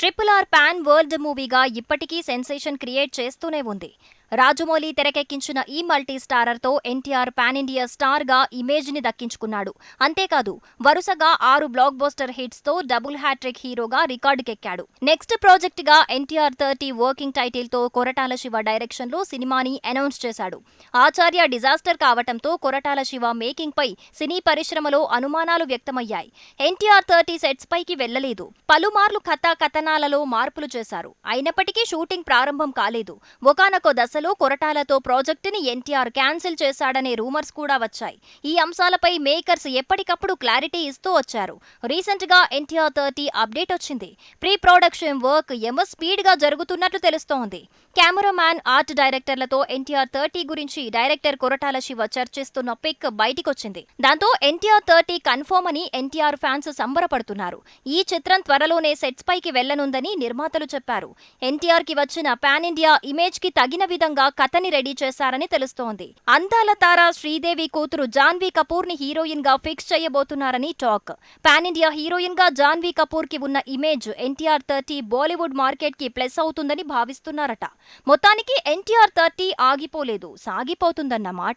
Triple R pan world మూవీగా ఇప్పటికీ sensation create చేస్తూనే ఉంది. రాజమౌళి తెరకెక్కించిన ఈ మల్టీ స్టారర్తో ఎన్టీఆర్ పాన్ ఇండియా స్టార్గా ఇమేజ్ని దక్కించుకున్నాడు. అంతేకాదు వరుసగా ఆరు బ్లాక్ బస్టర్ హిట్స్తో డబుల్ హ్యాట్రిక్ హీరోగా రికార్డుకెక్కాడు. నెక్స్ట్ ప్రాజెక్ట్గా ఎన్టీఆర్ థర్టీ వర్కింగ్ టైటిల్తో కొరటాల శివ డైరెక్షన్లో సినిమాని అనౌన్స్ చేశాడు. ఆచార్య డిజాస్టర్ కావటంతో కొరటాల శివ మేకింగ్ పై సినీ పరిశ్రమలో అనుమానాలు వ్యక్తమయ్యాయి. ఎన్టీఆర్ థర్టీ సెట్స్ పైకి వెళ్ళలేదు పలుమార్లు కథా కథనాలలో మార్పులు చేశారు. అయినప్పటికీ షూటింగ్ ప్రారంభం కాలేదు. ఒకనొక దశలో కొరటాలతో ప్రాజెక్టుని ఎన్టీఆర్ క్యాన్సిల్ చేశాడనే రూమర్స్ కూడా వచ్చాయి. ఈ అంశాలపై మేకర్స్ ఎప్పటికప్పుడు క్లారిటీ ఇస్తూ వచ్చారు. రీసెంట్గా ఎన్టీఆర్ థర్టీ అప్డేట్ వచ్చింది. ప్రీ ప్రొడక్షన్ వర్క్ ఎమ స్పీడ్గా జరుగుతున్నట్లు తెలుస్తోంది. కెమెరామ్యాన్ ఆర్ట్ డైరెక్టర్లతో ఎన్టీఆర్ థర్టీ గురించి డైరెక్టర్ కొరటాల శివ చర్చిస్తున్న పిక్ బయటికొచ్చింది. దాంతో ఎన్టీఆర్ థర్టీ కన్ఫర్మ్ అని ఎన్టీఆర్ ఫ్యాన్స్ సంబరపడుతున్నారు. ఈ చిత్రం త్వరలోనే సెట్స్ పైకి వెళ్ళనుందని నిర్మాతలు చెప్పారు. ఎన్టీఆర్కి వచ్చిన పాన్ ఇండియా ఇమేజ్కి తగిన విధంగా కథని రెడీ చేశారని తెలుస్తోంది. అందాల తార శ్రీదేవి కూతురు జాన్వీ కపూర్ని హీరోయిన్గా ఫిక్స్ చేయబోతున్నారని టాక్. పాన్ ఇండియా హీరోయిన్గా జాన్వీ కపూర్కి ఉన్న ఇమేజ్ ఎన్టీఆర్ థర్టీ బాలీవుడ్ మార్కెట్కి ప్లస్ అవుతుందని భావిస్తున్నారట. మొత్తానికి ఎన్టీఆర్ థర్టీ ఆగిపోలేదు సాగిపోతుందన్నమాట.